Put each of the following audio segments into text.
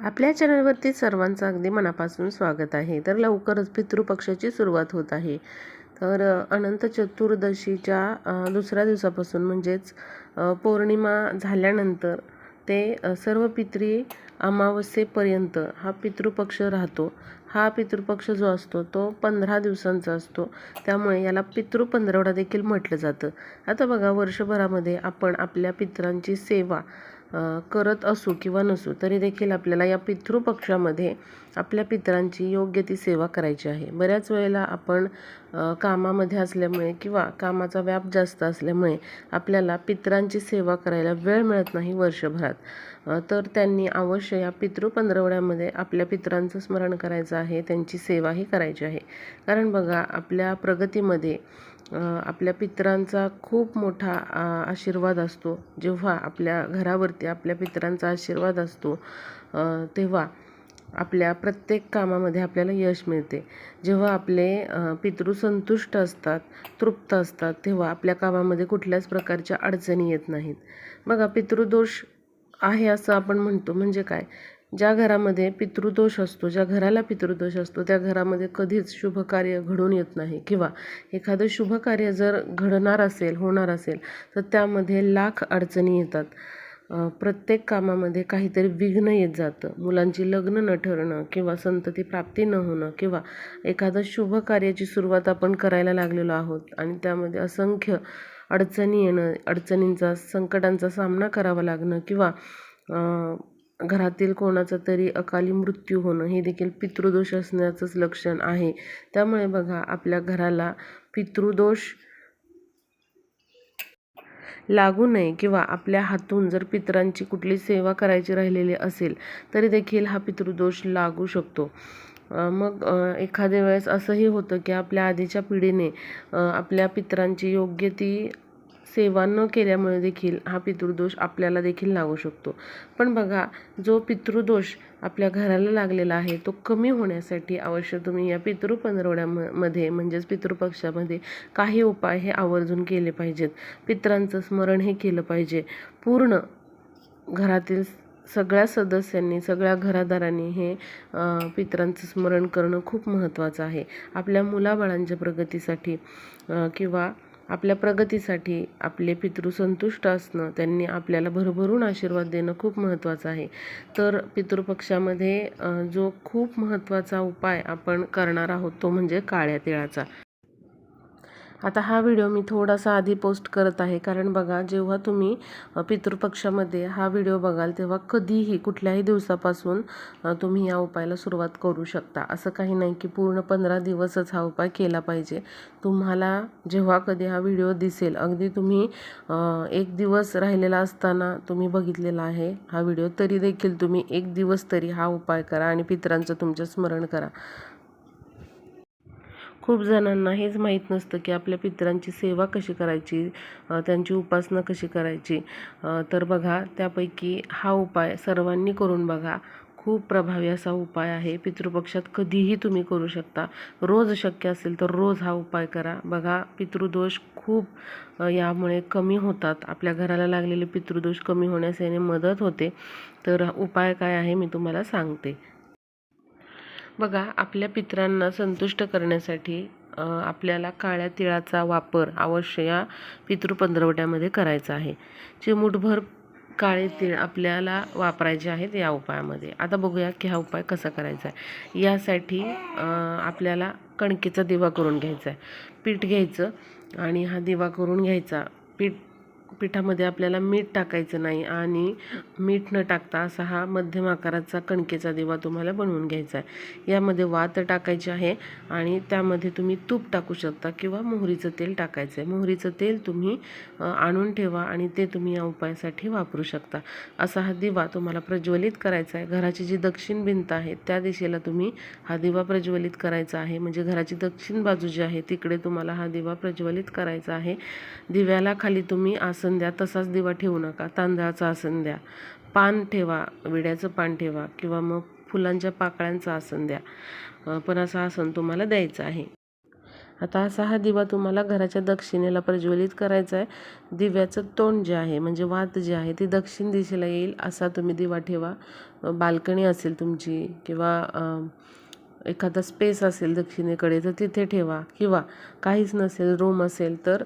आपल्या चॅनलवरती सर्वांचं अगदी मनापासून स्वागत आहे. तर लवकरच पितृपक्षाची सुरुवात होत आहे. तर अनंत चतुर्दशीच्या दुसऱ्या दिवसापासून म्हणजेच पौर्णिमा झाल्यानंतर ते सर्व पित्री अमावस्येपर्यंत हा पितृपक्ष राहतो. हा पितृपक्ष जो असतो तो पंधरा दिवसांचा असतो. त्यामुळे याला पितृ पंधरवडा देखील म्हटलं जातं. आता बघा वर्षभरामध्ये आपण आपल्या पितरांची सेवा करत असू किंवा नसू तरी देखील आपल्याला या पितृपक्षामध्ये आपल्या पितरांची योग्य ती सेवा करायची आहे. बऱ्याच वेळेला आपण कामामध्ये असल्यामुळे किंवा कामाचा व्याप जास्त असल्यामुळे आपल्याला पितरांची सेवा करायला वेळ मिळत नाही वर्षभरात. तर त्यांनी अवश्य या पितृ पंधरवड्यामध्ये आपल्या पितरांचं स्मरण करायचं आहे त्यांची सेवाही करायची आहे. कारण बघा आपल्या प्रगतीमध्ये आपल्या पितरांचा खूप मोठा आशीर्वाद असतो. जेव्हा आपल्या घरावरती आपल्या पितरांचा आशीर्वाद असतो तेव्हा आपल्या प्रत्येक कामामध्ये आपल्याला यश मिळते. जेव्हा आपले पितृ संतुष्ट असतात तृप्त असतात तेव्हा आपल्या कामामध्ये कुठल्याच प्रकारच्या अडचणी येत नाहीत. बघा पितृदोष आहे असं आपण म्हणतो. म्हणजे काय? ज्या घरामध्ये पितृदोष असतो ज्या घराला पितृदोष असतो त्या घरामध्ये कधीच शुभ कार्य घडून येत नाही. किंवा एखादं शुभ कार्य जर घडणार असेल होणार असेल तर त्यामध्ये लाख अडचणी येतात. प्रत्येक कामामध्ये काहीतरी विघ्न येत जातं. मुलांची लग्न न ठरणं किंवा संतती प्राप्ती न होणं किंवा एखादं शुभ कार्याची सुरुवात आपण करायला लागलेलो आहोत आणि त्यामध्ये असंख्य अडचणी येणं अडचणींचा संकटांचा सामना करावा लागणं किंवा घरातील कोणाचा तरी अकाली मृत्यू होणं हे देखील पितृदोष असण्याचंच लक्षण आहे. त्यामुळे बघा आपल्या घराला पितृदोष लागू नये किंवा आपल्या हातून जर पितरांची कुठली सेवा करायची राहिलेली असेल तरी देखील हा पितृदोष लागू शकतो. मग एखाद्या वेळेस असंही होतं की आपल्या आधीच्या पिढीने आपल्या पितरांची योग्य ती सेवा न केल्यामुळे देखील हा पितृदोष आपल्याला देखील लागू शकतो. पण बघा जो पितृदोष आपल्या घराला लागलेला आहे तो कमी होण्यासाठी अवश्य तुम्ही या पितृ पंधरवड्यामध्ये म्हणजेच पितृपक्षामध्ये काही उपाय हे आवर्जून केले पाहिजेत. पितरांचं स्मरण हे केलं पाहिजे. पूर्ण घरातील सगळ्या सदस्यांनी सगळ्या घरादारांनी हे पित्रांचं पितरांचं स्मरण करणं खूप महत्त्वाचं आहे. आपल्या मुलाबाळांच्या प्रगतीसाठी किंवा आपल्या प्रगतीसाठी आपले पितृ संतुष्ट असणं त्यांनी आपल्याला भरभरून आशीर्वाद देणं खूप महत्त्वाचं आहे. तर पितृपक्षामध्ये जो खूप महत्त्वाचा उपाय आपण करणार आहोत तो म्हणजे काळ्या तिळाचा. आता हा व्हिडिओ मी थोडासा आधी पोस्ट करत आहे. कारण बघा जेव्हा तुम्ही पितृपक्षामध्ये हा व्हिडिओ बघाल तेव्हा कधीही कुठल्याही दिवसापासून तुम्ही या उपायाला सुरुवात करू शकता. असं काही नाही की पूर्ण पंधरा दिवसच हा उपाय केला पाहिजे. तुम्हाला जेव्हा कधी हा व्हिडिओ दिसेल अगदी तुम्ही एक दिवस राहिलेला असताना तुम्ही बघितलेला आहे हा व्हिडिओ तरी देखील तुम्ही एक दिवस तरी हा उपाय करा आणि पितरांचं तुमचं स्मरण करा. खूप जणांना हेच माहीत नसतं की आपल्या पितरांची सेवा कशी करायची त्यांची उपासना कशी करायची. तर बघा त्यापैकी हा उपाय सर्वांनी करून बघा. खूप प्रभावी असा उपाय आहे. पितृपक्षात कधीही तुम्ही करू शकता. रोज शक्य असेल तर रोज हा उपाय करा. बघा पितृदोष खूप यामुळे कमी होतात. आपल्या घराला लागलेले पितृदोष कमी होण्यास याने मदत होते. तर उपाय काय आहे मी तुम्हाला सांगते. बघा आपल्या पितरांना संतुष्ट करण्यासाठी आपल्याला काळ्या तिळाचा वापर अवश्य या पितृपंधरवड्यामध्ये करायचा आहे. चिमूटभर काळे तीळ आपल्याला वापरायचे आहेत या उपायामध्ये. आता बघूया की हा उपाय कसा करायचा आहे. यासाठी आपल्याला कणकेचा दिवा करून घ्यायचा आहे. पीठ घ्यायचं आणि हा दिवा करून घ्यायचा. पीठ पिठामध्ये आपल्याला मीठ टाकायचं नाही आणि मीठ न टाकता असा हा मध्यम आकाराचा कणकेचा दिवा तुम्हाला बनवून घ्यायचा आहे. यामध्ये वात टाकायची आहे आणि त्यामध्ये तुम्ही तूप टाकू शकता किंवा मोहरीचं तेल टाकायचं आहे. मोहरीचं तेल तुम्ही आणून ठेवा आणि ते तुम्ही या उपायासाठी वापरू शकता. असा हा दिवा तुम्हाला प्रज्वलित करायचा आहे. घराची जी दक्षिण भिंत आहे त्या दिशेला तुम्ही हा दिवा प्रज्वलित करायचा आहे. म्हणजे घराची दक्षिण बाजू जी आहे तिकडे तुम्हाला हा दिवा प्रज्वलित करायचा आहे. दिव्याला खाली तुम्ही आसन द्या तसाच दिवा ठेवू नका. तांदळाचं आसन द्या. पान ठेवा विड्याचं पान ठेवा किंवा मग फुलांच्या पाकळ्यांचं आसन द्या. पण असं आसन तुम्हाला द्यायचं आहे. आता असा हा दिवा तुम्हाला घराच्या दक्षिणेला प्रज्वलित करायचा आहे. दिव्याचं तोंड जे आहे म्हणजे वात जी आहे ती दक्षिण दिशेला येईल. असा तुम्ही दिवा ठेवा. बाल्कनी असेल तुमची किंवा एखादा स्पेस असेल दक्षिणेकडे तर तिथे ठेवा. किंवा काहीच नसेल रूम असेल तर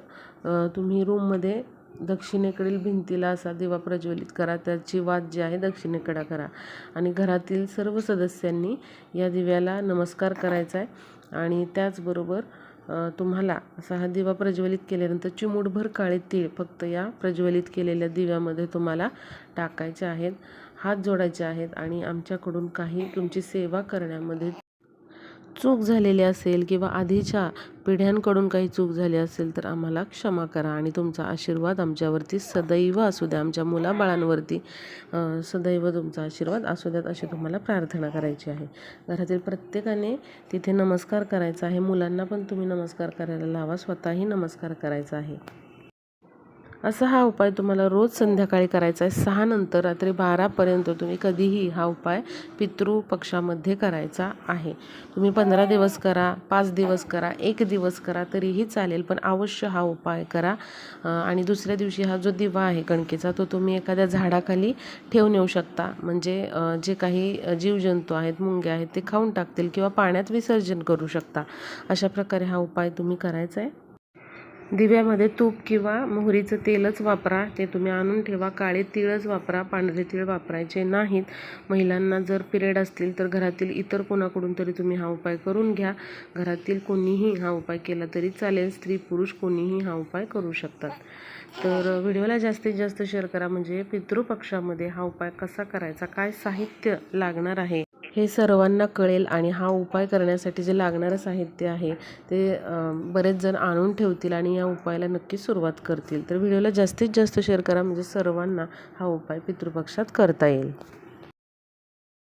तुम्ही रूममध्ये दक्षिणेकडील भिंतीला असा दिवा प्रज्वलित करा. त्याची वात जी आहे दक्षिणेकडे करा. आणि घरातील सर्व सदस्यांनी या दिव्याला नमस्कार करायचा आहे आणि त्याचबरोबर तुम्हाला असा हा दिवा प्रज्वलित केल्यानंतर चिमूटभर काळे तीळ फक्त या प्रज्वलित केलेल्या दिव्यामध्ये तुम्हाला टाकायचे आहेत हात जोडायचे आहेत आणि आमच्याकडून काही तुमची सेवा करण्यामध्ये चूक झालेली असेल किंवा आधीच्या पिढ्यांकडून काही चूक झाली असेल तर आम्हाला क्षमा करा आणि तुमचा आशीर्वाद आमच्यावरती सदैव असू द्या. आमच्या मुलाबाळांवरती सदैव तुमचा आशीर्वाद असू द्यात अशी तुम्हाला प्रार्थना करायची आहे. घरातील प्रत्येकाने तिथे नमस्कार करायचा आहे. मुलांना पण तुम्ही नमस्कार करायला लावा. स्वतःही नमस्कार करायचा आहे. असा हा उपाय तुम्हाला रोज संध्याकाळी करायचा आहे. सहा नंतर रात्री बारापर्यंत तुम्ही कधीही हा उपाय पितृ पक्षामध्ये करायचा आहे. तुम्ही पंधरा दिवस करा पाच दिवस करा एक दिवस करा तरीही चालेल पण अवश्य हा उपाय करा. आणि दुसऱ्या दिवशी हा जो दिवा आहे कणकेचा तो तुम्ही एखाद्या झाडाखाली ठेवून येऊ शकता. म्हणजे जे काही जीवजंतू आहेत मुंग्या आहेत ते खाऊन टाकतील किंवा पाण्यात विसर्जन करू शकता. अशा प्रकारे हा उपाय तुम्ही करायचा आहे. दिव्यामध्ये तूप किंवा मोहरीचं तेलच वापरा. ते तुम्ही आणून ठेवा. काळे तिळच वापरा. पांढरे तीळ वापरायचे नाहीत. महिलांना जर पिरियड असतील तर घरातील इतर कोणाकडून तरी तुम्ही हा उपाय करून घ्या. घरातील कोणीही हा उपाय केला तरी चालेल. स्त्री पुरुष कोणीही हा उपाय करू शकतात. तर व्हिडिओला जास्तीत जास्त शेअर करा. म्हणजे पितृपक्षामध्ये हा उपाय कसा करायचा? काय साहित्य लागणार आहे? हे सर्वांना कळेल आणि हा उपाय करण्यासाठी जे लागणारं साहित्य आहे ते बरेच जण आणून ठेवतील आणि या उपायाला नक्की सुरुवात करतील. तर व्हिडिओला जास्तीत जास्त शेअर करा म्हणजे सर्वांना हा उपाय पितृपक्षात करता येईल.